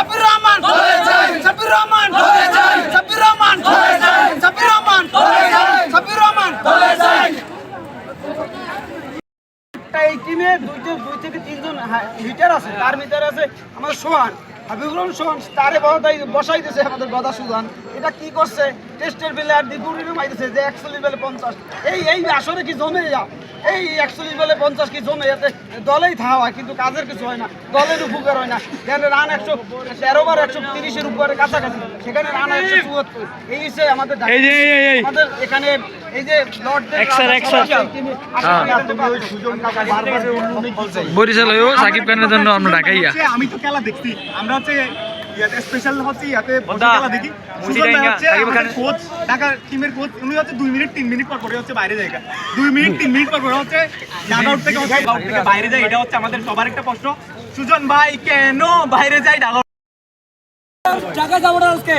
সাব্বির রহমান। সাব্বির রহমান। সাব্বির রহমান। সাব্বির রহমান। সাব্বির রহমান। এই টিমে দুইজন দুই থেকে তিনজন হিটার আছে তার ভিতরে আছে আমাদের সোহান। হাবিবুর রহমান সোহান তারে বসাই বসাই দিয়েছে আমাদের গদা সুদান। এটা কি করছে? টেস্টের বেলে আর দ্বিগুণের মাইতেছে যে একচল্লিশ বেলে পঞ্চাশ। এই এই আসরে কি জমে যা এই একচল্লিশ বেলে পঞ্চাশ কি জমে? যাতে দলেই থাকা হয় কিন্তু কাজের কিছু হয় না। দলের উপকার হয় না। যেখানে রান একশো তেরো বার একশো তিরিশের উপরে কাছাকাছি। সেখানে রান একশো চুয়াত্তর। এই হচ্ছে আমাদের আমাদের এখানে এই যে আসলে বরিশাল হয়েও সাকিব খানের জন্য আমরা ঢাকাইয়া। আমি তো খেলা দেখছি। আমরা হচ্ছে ইয়াতে স্পেশাল হচ্ছে ইয়াতে বসে খেলা দেখি। সুজন ভাই হচ্ছে আমাদের কোচ ঢাকা টিমের কোচ উনি হচ্ছে দুই মিনিট তিন মিনিট পর পরে হচ্ছে বাইরে যায় দুই মিনিট তিন মিনিট পর পরে হচ্ছে আউট থেকে হচ্ছে আউট থেকে বাইরে যায়। এটা হচ্ছে আমাদের সবার একটা প্রশ্ন। সুজন ভাই কেন বাইরে যায় আউট জায়গা যাব না আজকে।